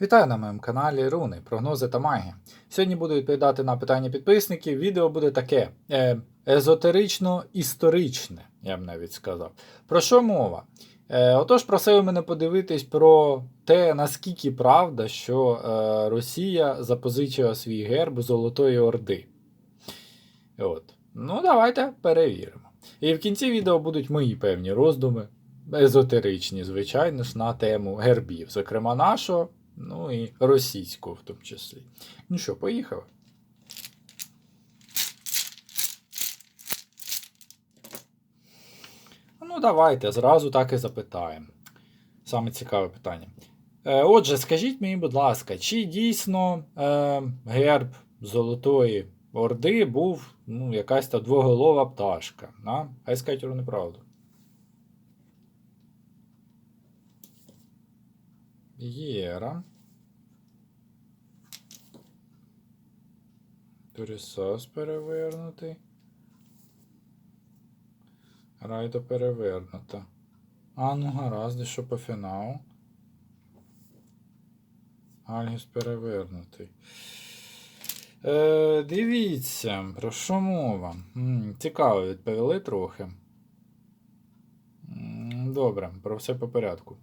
Вітаю на моєму каналі Руни, прогнози та магія. Сьогодні буду відповідати на питання підписників. Відео буде таке е, езотерично-історичне, я б навіть сказав. Про що мова? Е, отож, просили мене подивитись про те, наскільки правда, що е, Росія запозичила свій герб Золотої Орди. От. Ну, давайте перевіримо. І в кінці відео будуть мої певні роздуми, езотеричні, звичайно ж, на тему гербів, зокрема нашого, ну і російського в тому числі. Ну що, поїхали? Ну, давайте зразу так і запитаємо. Саме цікаве питання. Е, отже, скажіть мені, будь ласка, чи дійсно е, герб Золотої Орди був ну, якась та двоголова пташка? На? Хай скажуть неправду. Єра. Турісос перевернутий. Райдо перевернута. А, ну гаразд, що по фіналу? Альгіс перевернутий. Е, дивіться, про що мова? Цікаво відповіли трохи. Добре, про все по порядку.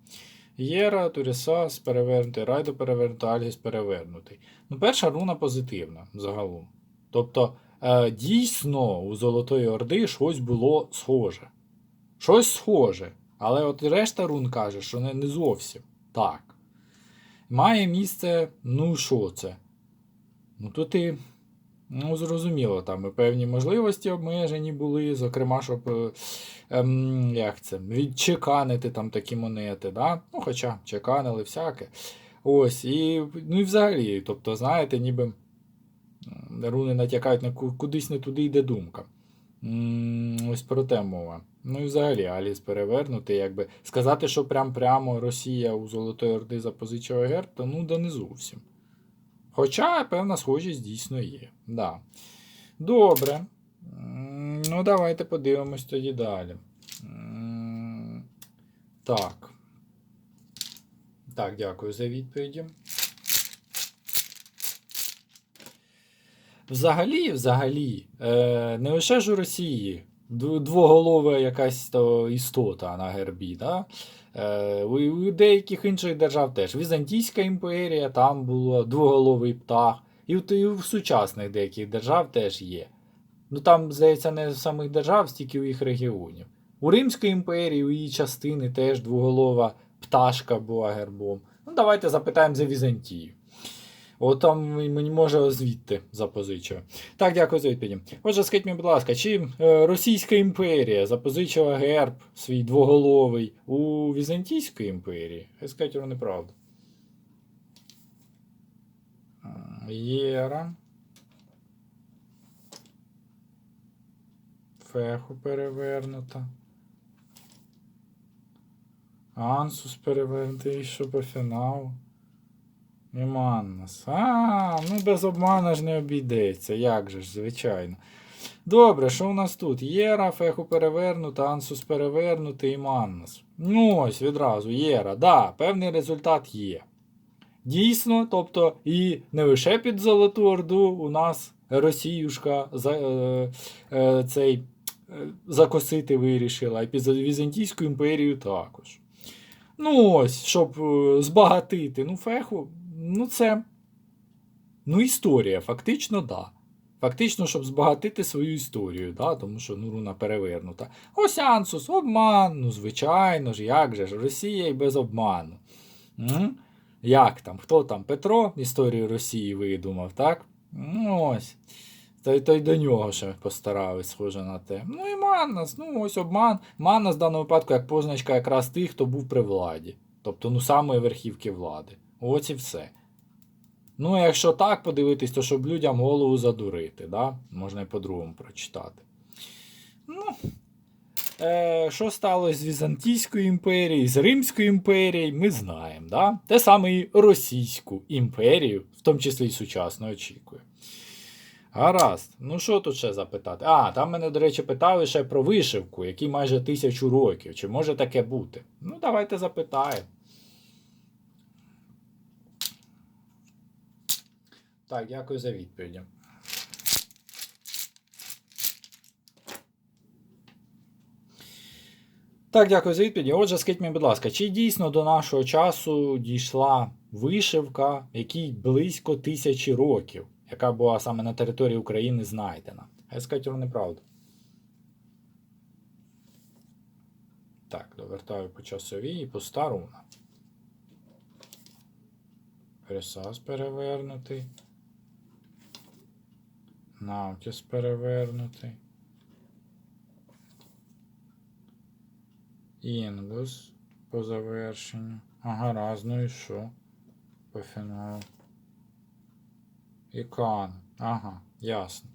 Єра, Турісас перевернутий, Райдо перевернутий, Альгіс перевернутий. Ну, перша руна позитивна загалом. Тобто, е, дійсно, у Золотої Орди щось було схоже. Щось схоже. Але от решта рун каже, що не, не зовсім так. Має місце, ну що це? Ну тут і, ну, зрозуміло, там і певні можливості обмежені були, зокрема, щоб е, ем, як це, відчеканити там такі монети. Да? Ну, хоча чеканили всяке. Ось, і, ну і взагалі, тобто, знаєте, ніби руни натякають на кудись не туди йде думка. Ось про те мова. Ну і взагалі Аліс перевернути, якби сказати, що прям прямо Росія у Золотої Орди запозичила герб, то ну да не зовсім. Хоча певна схожість дійсно є. Да. Добре. Ну, давайте подивимось тоді далі. Так. Так, дякую за відповіді. Взагалі, взагалі, е, не лише ж у Росії двоголова якась то істота на гербі. Да? Е, у, у деяких інших держав теж. Візантійська імперія, там було двоголовий птах. І в, і в сучасних деяких держав теж є. Ну там, здається, не в самих держав, стільки у їх регіонів. У Римської імперії, у її частини теж двоголова пташка була гербом. Ну, давайте запитаємо за Візантію. От там мені може звідти запозичив. Так, дякую за відповіді. Отже, скажіть мені, будь ласка, чи е, Російська імперія запозичила герб свій двоголовий у Візантійської імперії? Хай скажуть вони правду. Єра. Феху перевернута. Ансус перевернутий, що по фіналу. І Маннас. А, ну без обмана ж не обійдеться. Як же ж, звичайно. Добре, що у нас тут? Єра, феху перевернута, ансус перевернутий і Маннас. Ну ось відразу, Єра. Да, певний результат є. Дійсно, тобто, і не лише під Золоту Орду у нас Росіюшка за, е, е, цей, е, закосити вирішила, а під Візантійську імперію також. Ну ось, щоб е, збагатити. Ну, феху, ну це. Ну, історія, фактично, да. Фактично, щоб збагатити свою історію, да, тому що ну, руна перевернута. Ансус, обман, ну, звичайно ж, як же ж, Росія і без обману. М? Як там? Хто там? Петро історію Росії видумав, так? Ну ось. Та й то й до нього ще постарались, схоже на те. Ну і Маннас, ну ось обман. Маннас в даному випадку як позначка якраз тих, хто був при владі. Тобто, ну, самої верхівки влади. Ось і все. Ну, якщо так подивитись, то щоб людям голову задурити, да? можна і по-другому прочитати. Ну, е, що сталося з Візантійською імперією, з Римською імперією, ми знаємо. Да? Те саме і Російську імперію, в тому числі і сучасно очікує. Гаразд. Ну що тут ще запитати? А, там мене, до речі, питали ще про вишивку, якій майже тисячу років. Чи може таке бути? Ну, давайте запитаємо. Так, дякую за відповіді. Так, дякую за відповіді. Отже, скажіть мені, будь ласка, чи дійсно до нашого часу дійшла вишивка, якій близько тисячі років, яка була саме на території України знайдена? А я скажу вам неправду. Так, довертаю по часовій і по старуна. Ресас перевернутий. Навтіс перевернутий. Інгус по завершенню. Ага, раз, ну і що? По фіналу. І. Ага, ясно.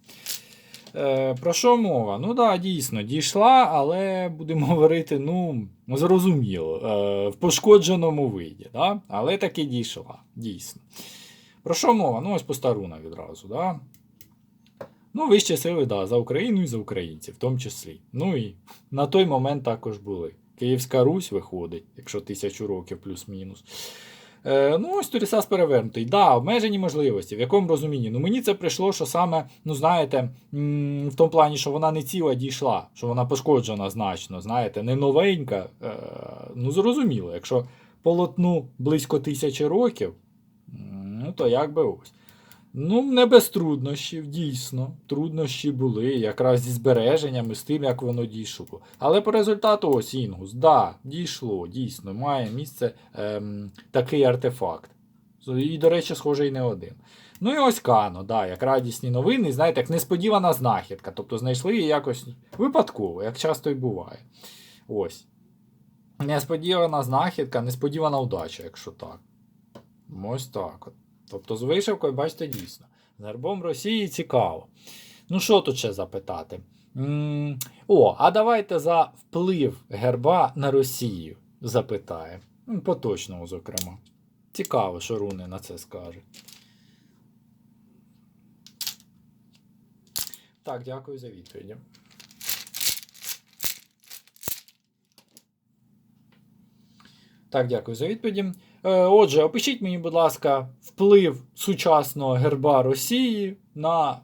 Е, про що мова? Ну так, да, дійсно, дійшла, але будемо говорити, ну, зрозуміло, е, в пошкодженому виді. Да? Але таки дійшла, дійсно. Про що мова? Ну, ось по старуна відразу. Да? Ну, вищі сили, да, за Україну і за українців, в тому числі. Ну і на той момент також були. Київська Русь виходить, якщо тисячу років плюс-мінус. Е, ну, ось Турісас перевернутий. Да, обмежені можливості. В якому розумінні? Ну, мені це прийшло, що саме, ну, знаєте, в тому плані, що вона не ціла дійшла, що вона пошкоджена значно, знаєте, не новенька. Е, ну, зрозуміло, якщо полотну близько тисячі років, ну, то як би ось. Ну, не без труднощів, дійсно. Труднощі були якраз зі збереженнями, з тим, як воно дійшло. Але по результату ось Інгус, да, дійшло, дійсно, має місце ем, такий артефакт. І, до речі, схоже, і не один. Ну і ось Кано, да, як радісні новини, знаєте, як несподівана знахідка. Тобто знайшли її якось випадково, як часто і буває. Ось. Несподівана знахідка, несподівана удача, якщо так. Ось так от. Тобто з вишивкою, бачите, дійсно. З гербом Росії цікаво. Ну, що тут ще запитати? м о, а давайте за вплив герба на Росію запитаємо. Ну, Поточного, зокрема. Цікаво, що Руни на це скаже. Так, дякую за відповіді. Так, дякую за відповіді. Е, Отже, опишіть мені, будь ласка, вплив сучасного герба Росії на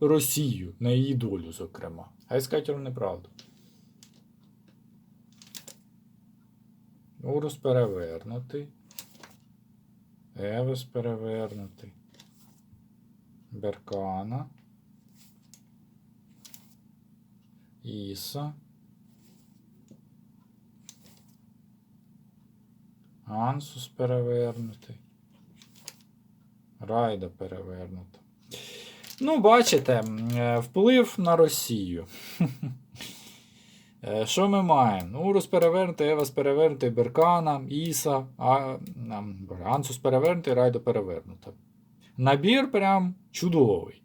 Росію, на її долю, зокрема. А я скажу неправду. Урус перевернутий. Евес перевернутий. Беркана. Іса. Ансус перевернутий. Райда перевернута. Ну, бачите, е, вплив на Росію. Е, Що ми маємо? Ну, Урус перевернутий, Евас перевернутий, Беркана, Іса, а, Ансус перевернутий, Райда перевернута. Набір прям чудовий.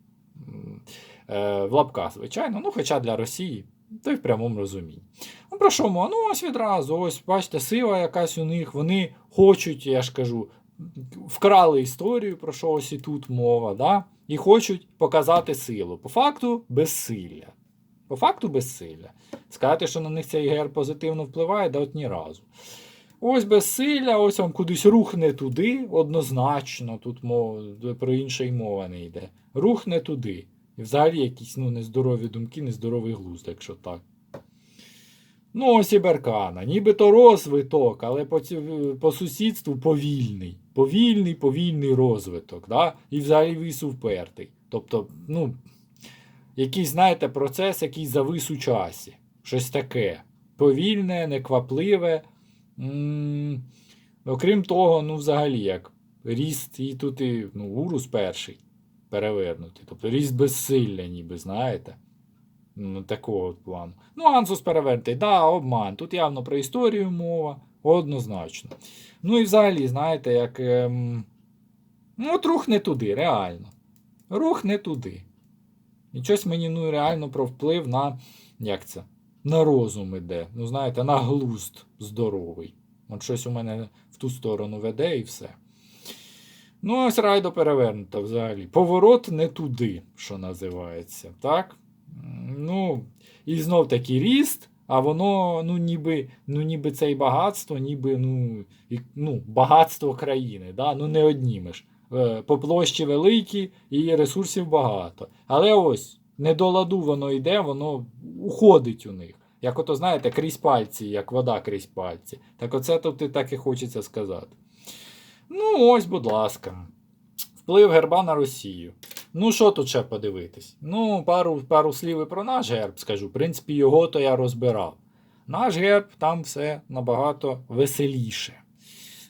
Е, В лапках, звичайно, ну, хоча для Росії, то й в прямому розумінні. Ну, про що мова? Ну, ось відразу, ось, бачите, сила якась у них, вони хочуть, я ж кажу, вкрали історію, про що ось і тут мова, да? і хочуть показати силу. По факту безсилля. По факту безсилля. Сказати, що на них цей гер позитивно впливає, да от ні разу. Ось безсилля, ось вам кудись рух не туди, однозначно, тут мова, про інше й мова не йде. Рух не туди. І взагалі якісь ну, нездорові думки, нездоровий глузд, якщо так. Ну, ось і Беркана. Нібито розвиток, але по, по сусідству повільний. Повільний, повільний розвиток. Да? І взагалі віс впертий. Тобто, ну, якийсь, знаєте, процес, який завис у часі. Щось таке. Повільне, неквапливе. М, Окрім того, ну, взагалі, як ріст, і тут і ну, урус перший перевернутий. Тобто ріст безсилля, ніби, знаєте. Ну, такого плану. Ну, Ансус перевернутий, да, обман. Тут явно про історію мова, однозначно. Ну і взагалі, знаєте, як. Ем... Ну, от рух не туди, реально. Рух не туди. І щось мені ну, реально про вплив на. Як це? На розум іде. Ну, знаєте, на глузд здоровий. От щось у мене в ту сторону веде і все. Ну, ось райдо перевернута взагалі. Поворот не туди, що називається. Так? Ну, і знов таки ріст, а воно, ну, ніби, ну, ніби це і багатство, ніби ну, і, ну, багатство країни. Да? Ну, не однімеш. е, по площі великі і ресурсів багато. Але ось не до ладу воно йде, воно уходить у них. Як ото, знаєте, крізь пальці, як вода крізь пальці. Так оце і так і хочеться сказати. Ну, ось, будь ласка. Вплив герба на Росію. Ну, що тут ще подивитись? Ну, пару, пару слів і про наш герб скажу. В принципі, його то я розбирав. Наш герб там все набагато веселіше.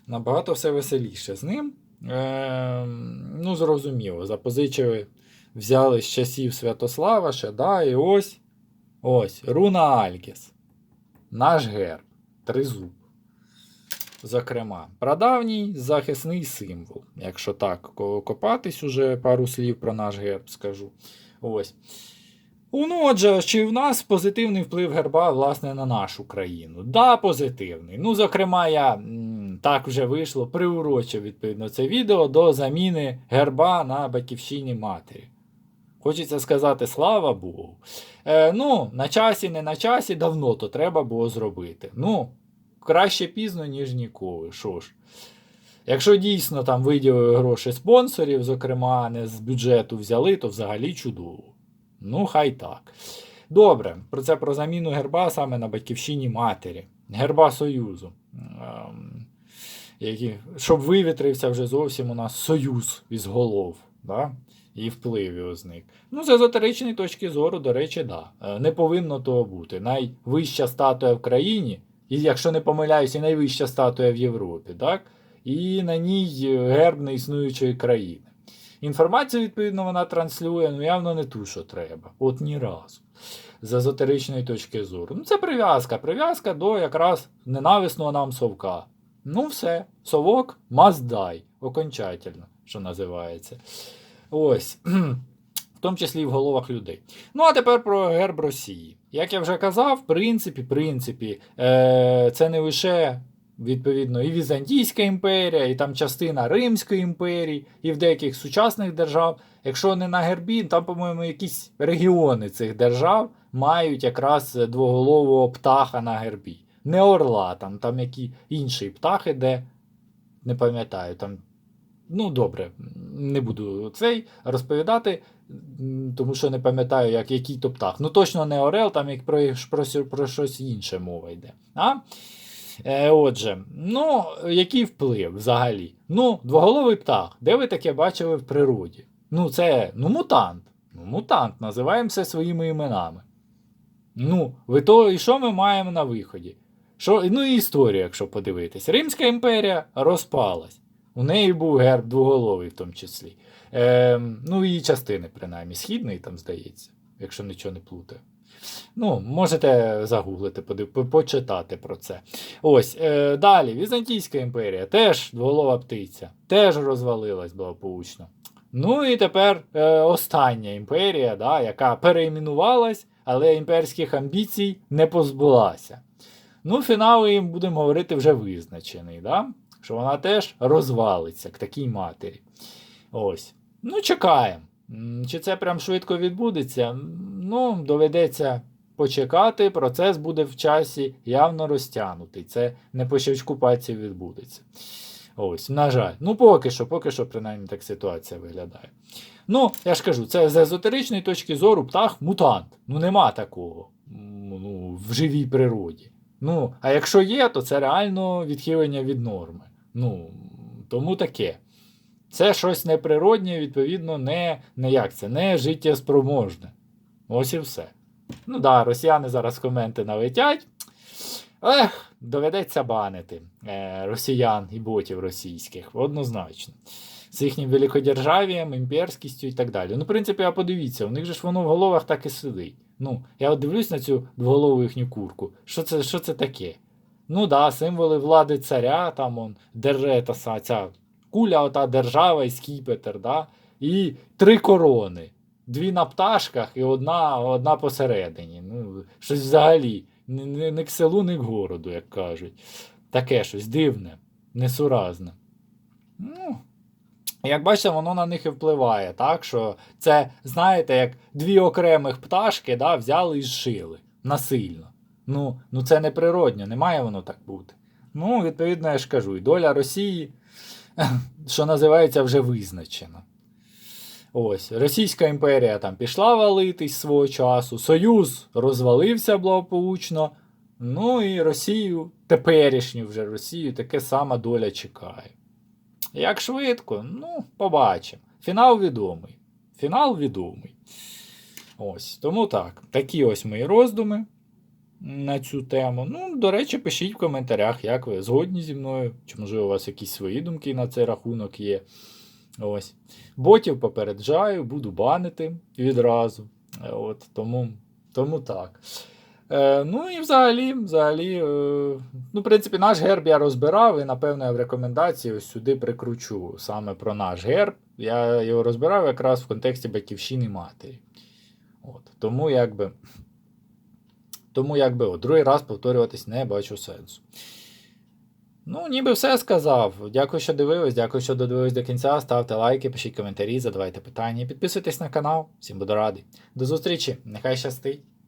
Набагато все веселіше з ним. Е, ну, зрозуміло, запозичили, взяли з часів Святослава ще, да, і ось. Ось, Руна Альгіс. Наш герб. Тризуб. Зокрема, прадавній захисний символ. Якщо так копатись, уже пару слів про наш герб скажу. Ось. Ну, отже, чи в нас позитивний вплив герба, власне, на нашу країну? Да, позитивний. Ну, зокрема, я так вже вийшло, приурочив відповідно це відео до заміни герба на батьківщині матері. Хочеться сказати, слава Богу. Е, ну, на часі, не на часі, давно то треба було зробити. Ну, краще пізно, ніж ніколи. Що ж. Якщо дійсно там виділили гроші спонсорів, зокрема, не з бюджету взяли, то взагалі чудово. Ну, хай так. Добре, про це про заміну герба саме на батьківщині матері, герба Союзу. Ем, які, щоб вивітрився вже зовсім у нас союз із голов. Да? І вплив його зник. Ну, з езотеричної точки зору, до речі, да. Е, Не повинно того бути. Найвища статуя в країні, і якщо не помиляюсь, і найвища статуя в Європі, так? І на ній герб неіснуючої країни. Інформацію, відповідно, вона транслює, ну явно не ту, що треба. От ні разу. З езотеричної точки зору. Ну, це прив'язка. Прив'язка до якраз ненависного нам совка. Ну, все, совок die. Окончательно, що називається. Ось. В тому числі і в головах людей. Ну, а тепер про герб Росії. Як я вже казав, в принципі, принципі, е- це не лише відповідно і Візантійська імперія, і там частина Римської імперії, і в деяких сучасних держав. Якщо не на гербі, там, по-моєму, якісь регіони цих держав мають якраз двоголового птаха на гербі. Не орла, там, там які інші птахи, де не пам'ятаю, там. Ну, добре, не буду цей розповідати, тому що не пам'ятаю, як, який то птах. Ну, точно не Орел, там як про, про, про щось інше мова йде. А? Е, отже, ну, який вплив взагалі? Ну, двоголовий птах. Де ви таке бачили в природі? Ну, це ну, мутант. Ну, мутант, називаємо все своїми іменами. Ну, ви то, і що ми маємо на виході? Що, ну і історія, якщо подивитись. Римська імперія розпалась. У неї був герб двоголовий в тому числі. Е, ну, її частини, принаймні, східний, там, здається, якщо нічого не плутаю. Ну, можете загуглити, почитати про це. Ось, е, далі, Візантійська імперія, теж двоголова птиця, теж розвалилась благополучно. Ну і тепер е, остання імперія, да, яка переіменувалась, але імперських амбіцій не позбулася. Ну, фінал їм будемо говорити вже визначений, да? що вона теж розвалиться к такій матері. Ось. Ну, чекаємо. Чи це прям швидко відбудеться? Ну, доведеться почекати. Процес буде в часі явно розтягнутий. Це не по щелчку пальців відбудеться. Ось, на жаль. Ну, поки що, поки що, принаймні так ситуація виглядає. Ну, я ж кажу, це з езотеричної точки зору птах мутант. Ну, нема такого ну, в живій природі. Ну, а якщо є, то це реально відхилення від норми. Ну, тому таке. Це щось неприроднє, відповідно, не, не як це, не життєспроможне. Ось і все. Ну да, росіяни зараз коменти налетять. Ех, доведеться банити е, росіян і ботів російських, однозначно. З їхнім великодержавієм, імперськістю і так далі. Ну, в принципі, а подивіться, у них же ж воно в головах так і сидить. Ну, я от дивлюсь на цю двоголову їхню курку. Що це, що це таке? Ну да, символи влади царя, там он, держа, та, са- ця куля, ота держава і скіпетр, да? і три корони. Дві на пташках і одна, одна посередині. Ну, щось взагалі. Не, не, к селу, не к городу, як кажуть. Таке щось дивне, несуразне. Ну, як бачите, воно на них і впливає, так? Що це, знаєте, як дві окремих пташки да, взяли і зшили насильно. Ну, ну це неприродньо, не має воно так бути. Ну, відповідно, я ж кажу, і доля Росії що називається, вже визначена. Ось, Російська імперія там пішла валитись свого часу, Союз розвалився благополучно. Ну і Росію, теперішню вже Росію, таке сама доля чекає. Як швидко? Ну, побачимо. Фінал відомий. Фінал відомий. Ось, тому так. Такі ось мої роздуми на цю тему. Ну, до речі, пишіть в коментарях, як ви згодні зі мною, чи можливо у вас якісь свої думки на цей рахунок є. Ось. Ботів попереджаю, буду банити відразу. Е, От, тому, тому так. Е, ну і взагалі, взагалі, е, ну, в принципі, наш герб я розбирав, і, напевно, я в рекомендації ось сюди прикручу саме про наш герб. Я його розбирав якраз в контексті батьківщини матері. От, тому якби. Тому якби о, другий раз повторюватись не бачу сенсу. Ну, ніби все сказав. Дякую, що дивились, дякую, що додивились до кінця. Ставте лайки, пишіть коментарі, задавайте питання підписуйтесь на канал. Всім буду радий. До зустрічі, нехай щастить!